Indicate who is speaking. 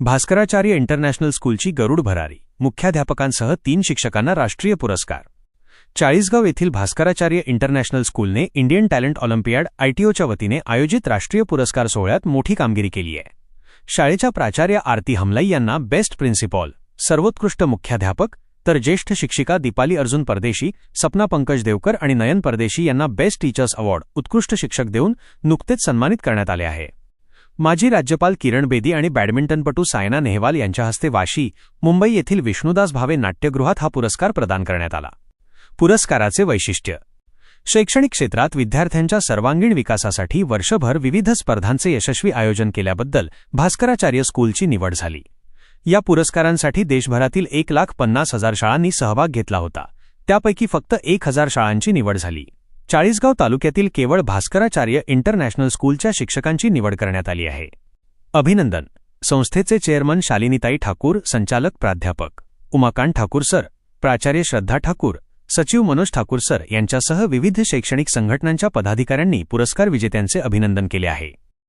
Speaker 1: Bhaskaracharya international स्कूलची गरुड भरारी. मुख्याध्यापकांसह तीन शिक्षकांना राष्ट्रीय पुरस्कार. चाळीसगाव येथील भास्कराचार्य इंटरनॅशनल स्कूलने इंडियन टॅलेंट ऑलिम्पियाड आयटीओच्या वतीने आयोजित राष्ट्रीय पुरस्कार सोहळ्यात मोठी कामगिरी केली आहे. शाळेच्या प्राचार्य आरती हमलाई यांना बेस्ट प्रिन्सिपॉल सर्वोत्कृष्ट मुख्याध्यापक तर ज्येष्ठ शिक्षिका दीपाली अर्जुन परदेशी सपना पंकज देवकर आणि नयन परदेशी यांना बेस्ट टीचर्स अवॉर्ड उत्कृष्ट शिक्षक देऊन नुकतेच सन्मानित करण्यात आले आहे. माजी राज्यपाल किरण बेदी आणि बॅडमिंटनपटू सायना नेहवाल यांच्या हस्ते वाशी मुंबई येथील विष्णुदास भावे नाट्यगृहात हा पुरस्कार प्रदान करण्यात आला. पुरस्काराचे वैशिष्ट्य. शैक्षणिक क्षेत्रात विद्यार्थ्यांच्या सर्वांगीण विकासासाठी वर्षभर विविध स्पर्धांचे यशस्वी आयोजन केल्याबद्दल भास्कराचार्य स्कूलची निवड झाली. या पुरस्कारांसाठी देशभरातील एक लाख पन्नास हजार शाळांनी सहभाग घेतला होता. त्यापैकी फक्त एक हजार शाळांची निवड झाली. चाळीसगाव तालुक्यातील केवळ भास्कराचार्य इंटरनॅशनल स्कूलच्या शिक्षकांची निवड करण्यात आली आहे. अभिनंदन. संस्थेचे चेअरमन शालिनीताई ठाकूर संचालक प्राध्यापक. उमाकांत ठाकूर सर प्राचार्य श्रद्धा ठाकूर सचिव मनोज ठाकूर सर यांच्यासह विविध शैक्षणिक संघटनांच्या पदाधिकाऱ्यांनी पुरस्कार विजेत्यांचे अभिनंदन केले आहे.